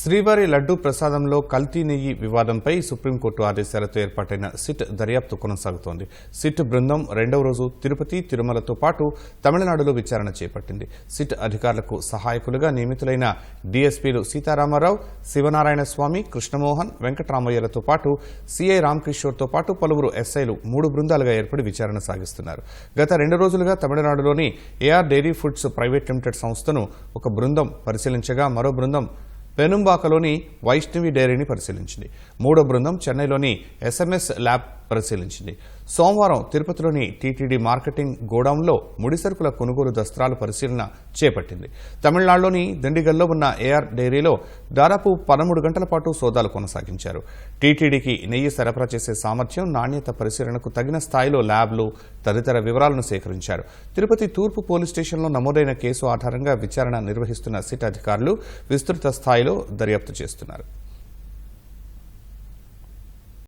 శ్రీవారి లడ్డూ ప్రసాదంలో కల్తీ నెయ్యి వివాదంపై సుప్రీంకోర్టు ఆదేశాలతో ఏర్పాటైన సిట్ దర్యాప్తు కొనసాగుతోంది. సిట్ బృందం రెండవ రోజు తిరుపతి తిరుమలతో పాటు తమిళనాడులో విచారణ చేపట్టింది. సిట్ అధికారులకు సహాయకులుగా నియమితులైన డీఎస్పీలు సీతారామారావు శివనారాయణ స్వామి కృష్ణమోహన్ వెంకటరామయ్యలతో పాటు సిఐ రామకిషోర్తో పాటు పలువురు ఎస్ఐలు మూడు బృందాలుగా ఏర్పడి విచారణ సాగిస్తున్నారు. గత రెండు రోజులుగా తమిళనాడులోని A R dairy foods private limited సంస్థను ఒక బృందం పరిశీలించగా మరో బృందం పెనుంబాకలోని వైష్ణవి డైరీని పరిశీలించింది. మూడో బృందం చెన్నైలోని ఎస్ఎంఎస్ ల్యాబ్ పరిశీలించింది. సోమవారం తిరుపతిలోని టీటీడీ మార్కెటింగ్ గోడౌన్లో ముడిసరుకుల కొనుగోలు దస్త్రాలు పరిశీలన చేపట్టింది. తమిళనాడులోని దిండిగల్లో ఉన్న ఏఆర్ డైరీలో దాదాపు పదమూడు గంటల పాటు సోదాలు కొనసాగించారు. టీటీడీకి నెయ్యి సరఫరా చేసే సామర్థ్యం నాణ్యత పరిశీలనకు తగిన స్థాయిలో ల్యాబ్లు తదితర వివరాలను సేకరించారు. తిరుపతి తూర్పు పోలీస్ స్టేషన్లో నమోదైన కేసు ఆధారంగా విచారణ నిర్వహిస్తున్న సిట్ అధికారులు విస్తృత స్థాయిలో దర్యాప్తు చేస్తున్నారు.